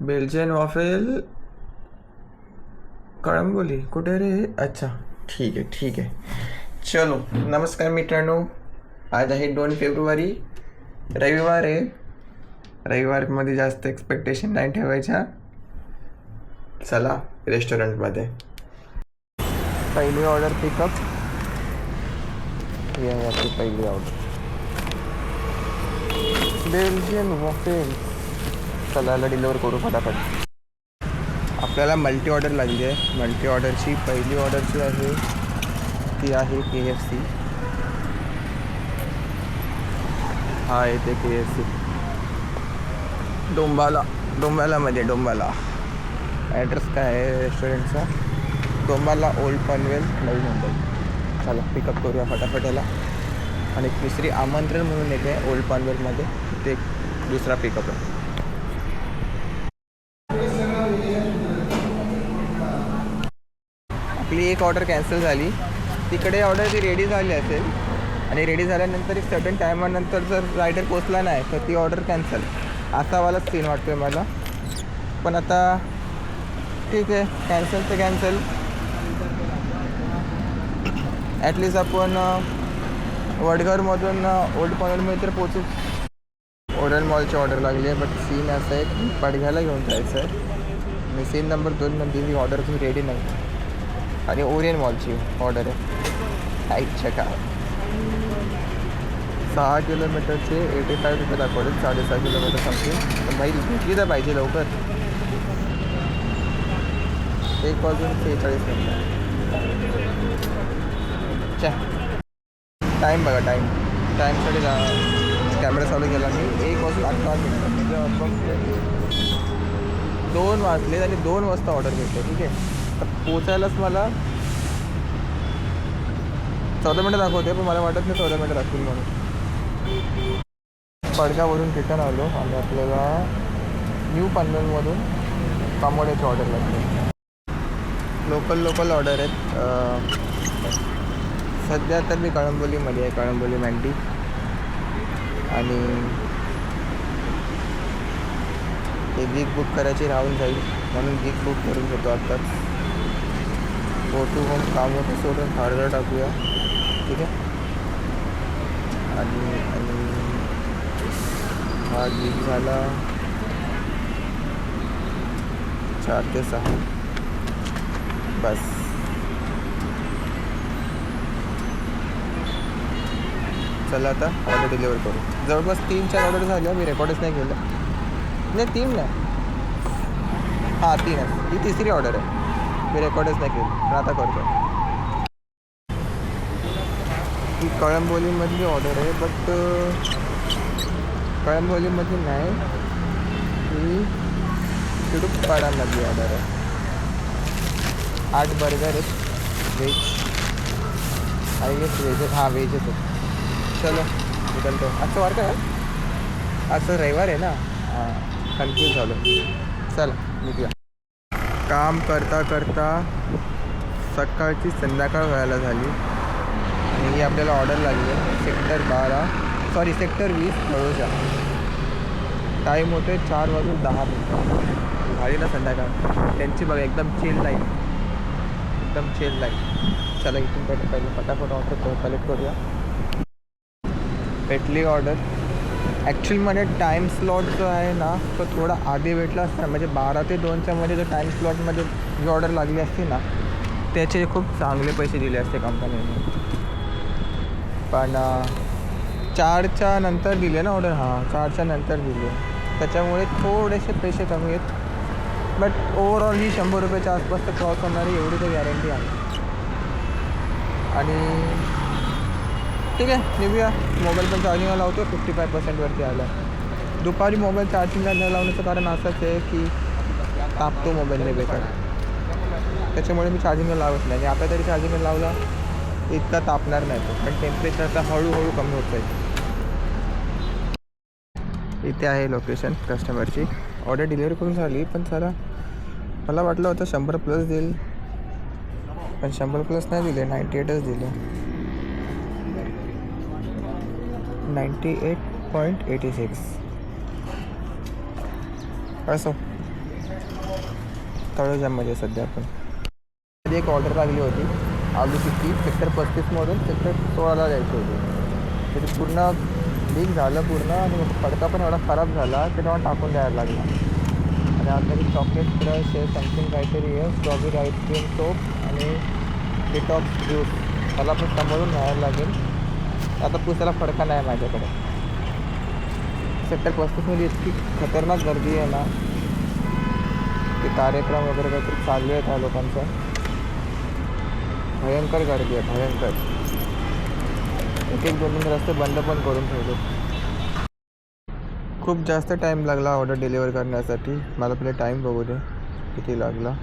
Belgian वॉफेल Kalamboli. कुठे रे? अच्छा. ठीक आहे ठीक आहे. चलो नमस्कार मित्रांनो. आज आहे दोन फेब्रुवारी. रविवार आहे. रविवारमध्ये जास्त एक्सपेक्टेशन नाही ठेवायच्या. चला रेस्टॉरंटमध्ये पहिली ऑर्डर पिकअप ही आहे आपली पहिली ऑर्डर बेल्जियन वॉफेल. चला डिलिव्हर करू फटाफट. आपल्याला मल्टी ऑर्डर लागली आहे. मल्टी ऑर्डरची पहिली ऑर्डर जी आहे ती आहे के एफ सी हा येते के एफ सी डोंबाला डोंबालामध्ये डोंबाला. ॲड्रेस काय आहे रेस्टॉरंटचा डोंबाला ओल्ड पनवेल नवी मुंबई. चला पिकअप करूया फटाफट याला. आणि तिसरी आमंत्रण म्हणून येते ओल्ड पनवेलमध्ये ते दुसरा पिकअप आहे. आपली एक ऑर्डर कॅन्सल झाली. तिकडे ऑर्डर ती रेडी झाली असेल आणि रेडी झाल्यानंतर एक सर्टन टायमानंतर जर रायडर पोचला नाही तर ती ऑर्डर कॅन्सल असावालाच सीन वाटतो आहे मला. पण आता ठीक आहे कॅन्सल तर कॅन्सल ॲटलिस्ट आपण वडघरमधून ओल्ड पनवेलमध्ये तर पोचू ओरल मॉलची ऑर्डर लागली आहे बट सीन असं आहे की पडघ्याला घेऊन जायचं आहे मी सीन नंबर दोनमध्ये ही ऑर्डर तुम्ही रेडी नाही. आणि ओरियन मॉलची ऑर्डर आहे. ऐकच्या का सहा किलोमीटरचे एटी फाईव्ह रुपये दाखवले साडेसहा किलोमीटर समथिंग. बाई भेटली तर पाहिजे लवकर? एक वाजून सेहेचाळीस मिनटं. चा टाईम बघा टाईम टाईमसाठी जा. कॅमेरा चालू केला मी. एक वाजून अठरा मिनटं. म्हणजे दोन वाजले आणि दोन वाजता ऑर्डर घेतली ठीक आहे? तर पोचायलाच मला चौदा मिनटं दाखवते पण मला वाटत नाही चौदा मिनटं दाखवतील म्हणून. पडगावरून रिटर्न आलो आणि आपल्याला न्यू पनवेलमधून कांबोड्याची ऑर्डर लागली. लोकल लोकल ऑर्डर आहेत. सध्या तर मी कळंबोलीमध्ये आहे कळंबोली मँडी आणि ते वीक बुक करायची राहून जाईल म्हणून वीक बुक करून घेतो आत्ताच गो टू होम काम होतं सोडून हार्डर टाकूया ठीक आहे आणि आणि हा वीक झाला चार ते सहा बस। चला आता ऑर्डर डिलिव्हर करू। जवळपास तीन, चार ऑर्डर झाल्या मी रेकॉर्डच नाही केलं। नाही, तीन नाही हाँ, तीन आहे ही तिसरी ऑर्डर आहे मी रेकॉर्डच नाही केली. पण आता करतो ही कळंबोलीमधली ऑर्डर आहे बट कळंबोलीमधली नाही. ही तिडुपाडामधली ऑर्डर आहे. आठ बर्गर आहेत. व्हेज आय गेस व्हेज हां व्हेजच आहेत चलो निकलतो. आजचं वार का आहे? आजचं रविवार आहे ना? हां कन्फ्यूज झालो चला निघूया. काम करता करता सकाळची संध्याकाळ व्हायला झाली. आणि ही आपल्याला ऑर्डर लागली आहे. सेक्टर बारा सॉरी सेक्टर वीस तळोजा. टाईम होते चार वाजून दहा मिनटं. झाली ना संध्याकाळ. त्यांची बघा एकदम चेल लाईन एकदम चेल लाईन चला इथून पहिले पहिले फटाफट ऑर्डर कलेक्ट करूया. भेटली ऑर्डर ॲक्च्युअलमध्ये टाईम स्लॉट जो आहे ना तो थोडा आधी भेटला असता. म्हणजे बारा ते दोनच्या मध्ये जो टाईम स्लॉटमध्ये जी ऑर्डर लागली असती ना त्याचे खूप चांगले पैसे दिले असते कंपनीने पण चारच्या नंतर दिले ना ऑर्डर हां चारच्या नंतर दिले. त्याच्यामुळे थोडेसे पैसे कमी आहेत. बट ओवरऑल ही शंभर रुपयाच्या आसपास तर क्रॉस होणारी एवढी तर गॅरंटी आहे. आणि ठीक आहे निघूया. मोबाईल पण चार्जिंगला लावतो फिफ्टी फाय पर्सेंटवरती आला दुपारी मोबाईल चार्जिंगला न लावण्याचं कारण असंच आहे की तापतो मोबाईलने बेकार त्याच्यामुळे मी चार्जिंगला लावत नाही. आणि आता तरी चार्जिंगला लावला इतका तापणार नाही तो. पण टेम्परेचर आता हळूहळू कमी होत जाईल. इथे आहे लोकेशन कस्टमरची ऑर्डर डिलिव्हरी करून झाली पण चला मला वाटलं होतं शंभर प्लस देईल. पण शंभर प्लस नाही दिले नाईंटी एटच दिले. Ninety eight point eighty six. असो. तळोजामध्ये सध्या आपण. मध्ये एक ऑर्डर लागली होती आलू टिक्की सेक्टर पस्तीसमधून सेक्टर सोळाला जायची होती. ते पूर्ण लीक झालं पूर्ण आणि फडका पण एवढा खराब झाला ते तेव्हा टाकून द्यायला लागला. आणि आता चॉकलेट क्रश आहे समथिंग काहीतरी आहे स्ट्रॉबेरी आईस्क्रीम सोप आणि डिटॉक्स ज्यूस मला पण समोरून घ्यायला लागेल. आता पुसायला फडका नाही माझ्याकडे. सेक्टर पस्तीसमध्ये इतकी खतरनाक गर्दी आहे ना. ते कार्यक्रम वगैरे काहीतरी चालू आहे त्या लोकांचं. भयंकर गर्दी आहे भयंकर. एक एक दोन दोन रस्ते बंद पण करून ठेवले. खूप जास्त टाईम लागला ऑर्डर डिलिव्हर करण्यासाठी. मला पहिले टाईम बघू दे किती लागला.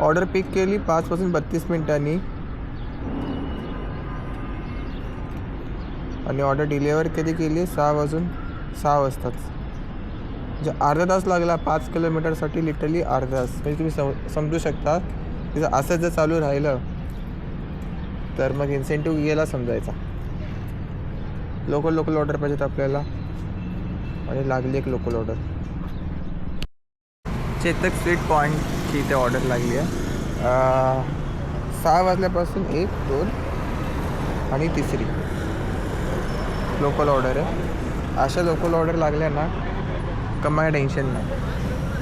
ऑर्डर पिक केली पाचपासून बत्तीस मिनिटांनी. आणि ऑर्डर डिलिव्हर कधी केली? सहा वाजून सहा वाजताच. म्हणजे अर्धा तास लागला पाच किलोमीटरसाठी लिटरली अर्धा तास. म्हणजे तुम्ही सम समजू शकता तिचं असंच जर चालू राहिलं तर मग इन्सेंटिव्ह गेला समजायचा. लोकल लोकल ऑर्डर पाहिजेत आपल्याला. आणि लागली एक लोकल ऑर्डर चेतक स्वीट पॉईंटची इथे ऑर्डर लागली आहे. सहा वाजल्यापासून एक दोन आणि तिसरी. लोकल ऑर्डर आहे. अशा लोकल ऑर्डर लागल्या ना कमाय टेन्शन नाही.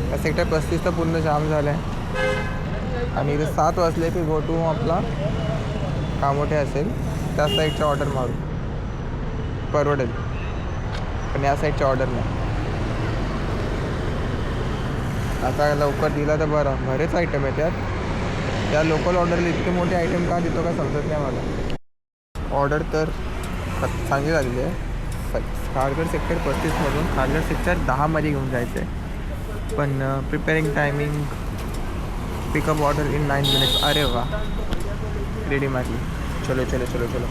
त्या सेक्टर पस्तीसचा पूर्ण जाम झालं आहे आणि इथे सात वाजले की गो टू आपला कामोठे असेल त्या साईडच्या ऑर्डर मारू. परवडेल. पण या साईडच्या ऑर्डर नाही. आता लवकर दिला तर बरं. बरेच आयटम आहे त्यात त्या लोकल ऑर्डरला इतके मोठे आयटम का देतो का समजत नाही मला. ऑर्डर तर चांगली झालेली आहे. स- खारघर सेक्टर पस्तीसमधून खारघर सेक्टर दहामध्ये घेऊन जायचं आहे पण preparing timing pickup order in nine minutes अरे वा. रेडी मारली चलो चलो चलो चलो.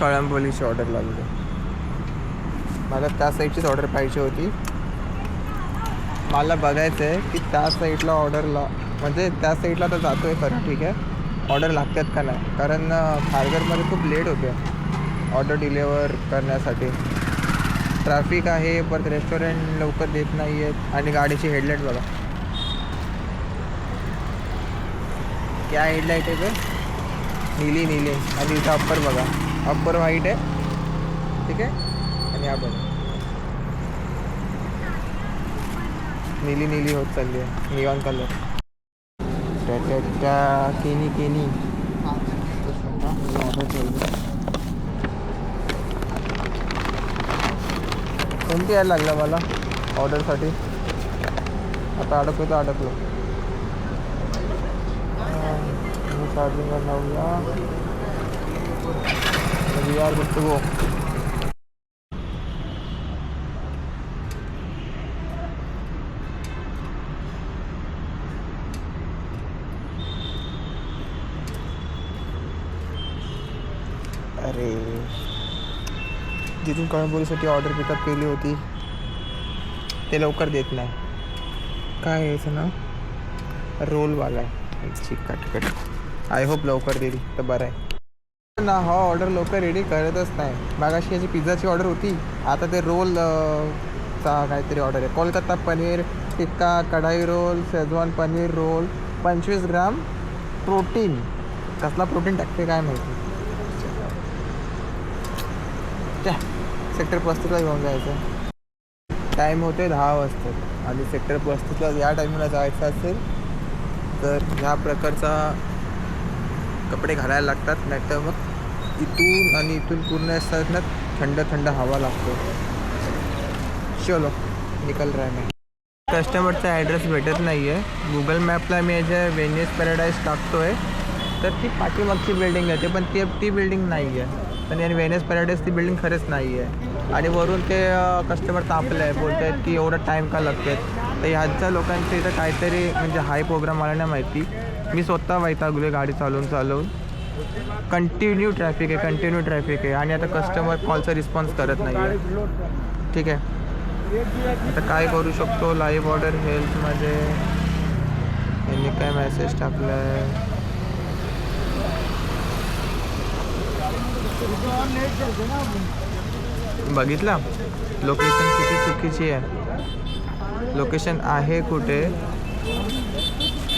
कळंबोलीची ऑर्डर लागली. मला त्या साईडचीच ऑर्डर पाहिजे होती. मला बघायचं आहे की त्या साईडला ऑर्डरला म्हणजे त्या साईडला तर जातो आहे खरं ठीक आहे? ऑर्डर लागतात का नाही? कारण खारघरमध्ये खूप लेट होते. ऑर्डर डिलेवर करण्यासाठी. ट्रॅफिक आहे परत रेस्टॉरंट लवकर देत नाही आहेत आणि गाडीची हेडलाईट बघा. क्या हेडलाईट आहे ते? नीली नीली. आणि इथं अप्पर बघा. अप्पर व्हाईट आहे. ठीक आहे? आणि हा बघा. नीली नीली होत चालली आहे नियॉन कलर त्या त्या त्या केनी केनी। कोणती यायला लागला मला ऑर्डरसाठी आता अडकलो तर अडकलो। चार्जिंगवर लावूया we are good to go. जिथून कळंबोलीसाठी ऑर्डर पिकअप केली होती. ते लवकर देत नाही. काय यायचं याचं रोलवाला आहे. ठीक कट आय होप लवकर देईल तर बरं आहे. ना हा ऑर्डर लवकर रेडी करतच नाही. मागाशी याची पिझ्झाची ऑर्डर होती. आता ते रोल चा काहीतरी ऑर्डर आहे. कोलकाता पनीर टिक्का कढाई रोल शेजवान पनीर रोल पंचवीस ग्राम प्रोटीन. कसला प्रोटीन टाकते काय माहिती? त्या सेक्टर पस्तीसला घेऊन जायचं. टाईम होते दहा वाजता. आणि सेक्टर पस्तीसला या टायमिंगला जायचं असेल तर ह्या प्रकारचा कपडे घालायला लागतात. नाही तर मग इथून आणि इथून पूर्ण असतात ना थंड थंड हवा लागतो. चलो निकल रहा है कस्टमरचा ॲड्रेस भेटत नाही आहे गुगल मॅपला मी याच्या वेनिस पॅराडाईज टाकतो आहे तर ती पाठीमागची बिल्डिंग आहे. ते पण ती ती बिल्डिंग नाही आहे पण याने वेनियस पॅराडाईज ती बिल्डिंग खरंच नाही आहे आणि वरून ते कस्टमर तापले आहे बोलत आहेत की एवढा टाईम का लागतो तर ह्याच्या लोकांचं इथं काहीतरी म्हणजे हाय प्रोग्राम मला नाही माहिती. मी स्वतः वैतागलो गाडी चालवून चालवून. कंटिन्यू ट्रॅफिक आहे कंटिन्यू ट्रॅफिक आहे. आणि आता कस्टमर कॉलचा रिस्पॉन्स करत नाही आहे ठीक आहे? आता काय करू शकतो? लाईव्ह ऑर्डर हेल्थमध्ये यांनी काय मेसेज टाकला आहे बघितला? लोकेशन किती चुकीची आहे. लोकेशन आहे कुठे?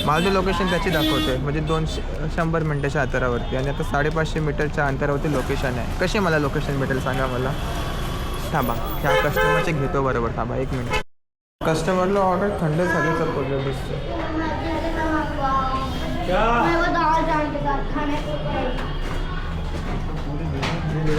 माझं लोकेशन त्याची दाखवते. म्हणजे दोनशे शंभर मिनटाच्या अंतरावरती. आणि आता साडेपाचशे मीटरच्या अंतरावरती लोकेशन आहे. कसे मला लोकेशन भेटेल सांगा मला? थांबा. ह्या कस्टमरचे घेतो बरोबर. थांबा एक मिनिट कस्टमरला ऑर्डर थंड झाले तर दिसतं इथं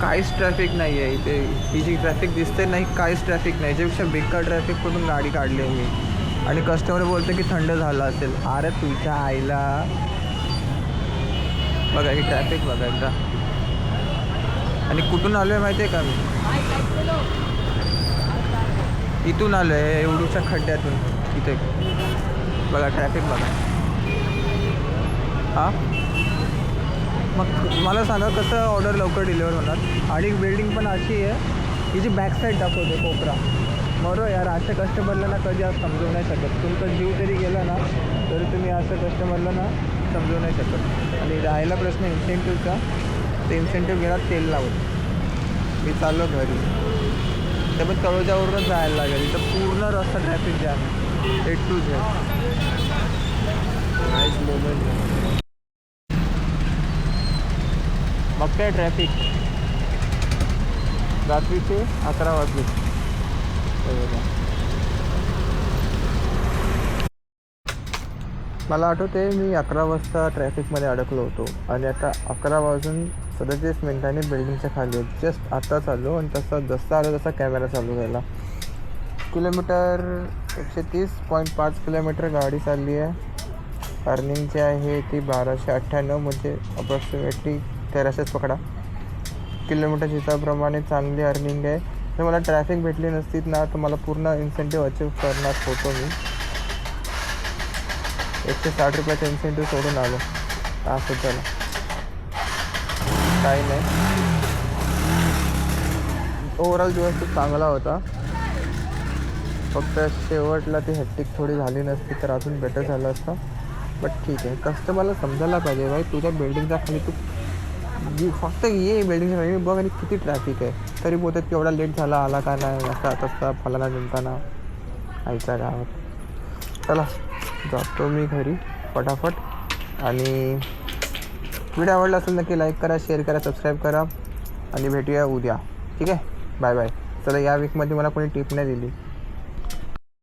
काहीच ट्रॅफिक नाही आहे इथे ही जी ट्रॅफिक दिसते नाही काहीच ट्रॅफिक नाही. याच्यापेक्षा बेकार ट्रॅफिक कुठून गाडी काढली आहे मी. आणि कस्टमर बोलते की थंड झालं असेल. अरे तुझ्या आईला. बघा ही ट्रॅफिक बघा एकदा. आणि कुठून आलो आहे माहिती आहे का मी? इथून आलो आहे एवढूच्या खड्ड्यातून. इथे. बघा ट्रॅफिक बघा. हां? मग मला सांगा कसं ऑर्डर लवकर डिलिव्हर होणार? आणि बिल्डिंग पण अशी आहे की जी बॅक साईड दाखवते कोपरा. बरोबर यार अशा कस्टमरला ना कधी आज समजू नाही शकत. तुमचा जीव जरी गेला ना तरी तुम्ही असं कस्टमरला ना समजू नाही शकत. आणि राहिला प्रश्न इन्सेंटिव्हचा तेल सेंटर घेणार तेल लावून. मी चाललो घरी. तर मग तळोजावरूनच जायला लागेल. इथं पूर्ण रस्ता ट्रॅफिक जॅम आहे. A to Z nice moment मग काय ट्रॅफिक रात्रीचे अकरा वाजले. मला आठवते मी अकरा वाजता ट्रॅफिकमध्ये अडकलो होतो. आणि आता अकरा वाजून सदतीस मिनिटांनी बिल्डिंगच्या खाली जस्ट आता चालू आणि तसा जसा आला तसा कॅमेरा चालू झाला किलोमीटर एकशे तीस पॉईंट पाच किलोमीटर गाडी चालली आहे. अर्निंग जी आहे ती बाराशे अठ्ठ्याण्णव म्हणजे अप्रॉक्सिमेटली तेराशेच पकडा. किलोमीटर हिसाबप्रमाणे चांगली अर्निंग आहे. जर मला ट्रॅफिक भेटली नसतीत ना तर मला पूर्ण इन्सेंटिव्ह अचीव करणार होतो मी. एकशे साठ रुपयाचा इन्सेंटिव्ह सोडून आलो. असं चला काही नाही ओव्हरऑल दिवस खूप चांगला होता। फक्त शेवटला ती हॅक्टिक थोडी झाली नसती तर अजून बेटर झालं असतं. बट ठीक आहे कस्टमरला समजायला पाहिजे भाई तुझ्या बिल्डिंगचा खाली तू जी फक्त ये बिल्डिंगच्या खाली बघ आणि किती ट्रॅफिक आहे. तरी बोलतात की एवढा लेट झाला आला का नाही? असा तसा फलाना जिंकताना आईच्या गावात चला जातो मी घरी फटाफट. आणि व्हिडिओ आवडला असेल नक्की लाईक करा शेअर करा सबस्क्राईब करा आणि भेटूया उद्या. ठीक आहे? बाय बाय चला या वीकमध्ये मला कोणी टिप नाही दिली.